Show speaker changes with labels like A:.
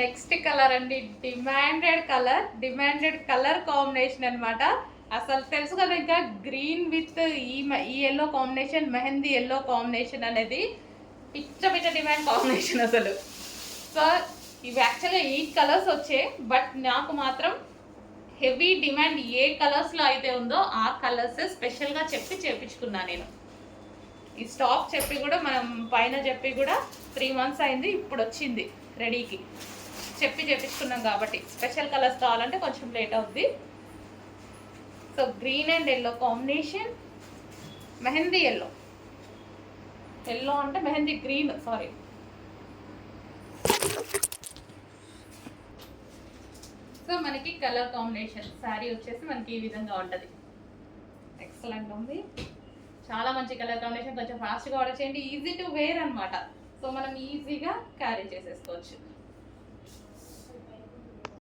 A: Next colour అండి. Demanded colour demanded colour combination అనమాట అసలు తెలుసు కదా ఇంకా గ్రీన్ విత్ ఈ ఈ yellow combination mehndi yellow combination అనేది పిచ్చ పిచ్చ డిమాండ్ కాంబినేషన్ అసలు. సో ఇవి యాక్చువల్గా ఎయిట్ కలర్స్ వచ్చాయి బట్ నాకు మాత్రం హెవీ డిమాండ్ ఏ కలర్స్లో అయితే ఉందో ఆ కలర్స్ స్పెషల్గా చెప్పి చేపించుకున్నా నేను. ఈ స్టాక్ చెప్పి కూడా మనం పైన చెప్పి కూడా త్రీ మంత్స్ అయింది ఇప్పుడు వచ్చింది రెడీకి చెప్పి చేపించుకున్నాం కాబట్టి. స్పెషల్ కలర్స్ కావాలంటే కొంచెం లేట్ అవుద్ది. So green and yellow combination mehndi yellow yellow అంటే మెహందీ గ్రీన్ సారీ సో మనకి కలర్ కాంబినేషన్ శారీ వచ్చేసి మనకి ఈ విధంగా ఉంటుంది. ఎక్సలెంట్ ఉంది. చాలా మంచి కలర్ కాంబినేషన్ కొంచెం ఫాస్ట్గా ఆర్డర్ చేయండి. ఈజీ టు వేర్ అనమాట సో మనం ఈజీగా క్యారీ చేసేసుకోవచ్చు.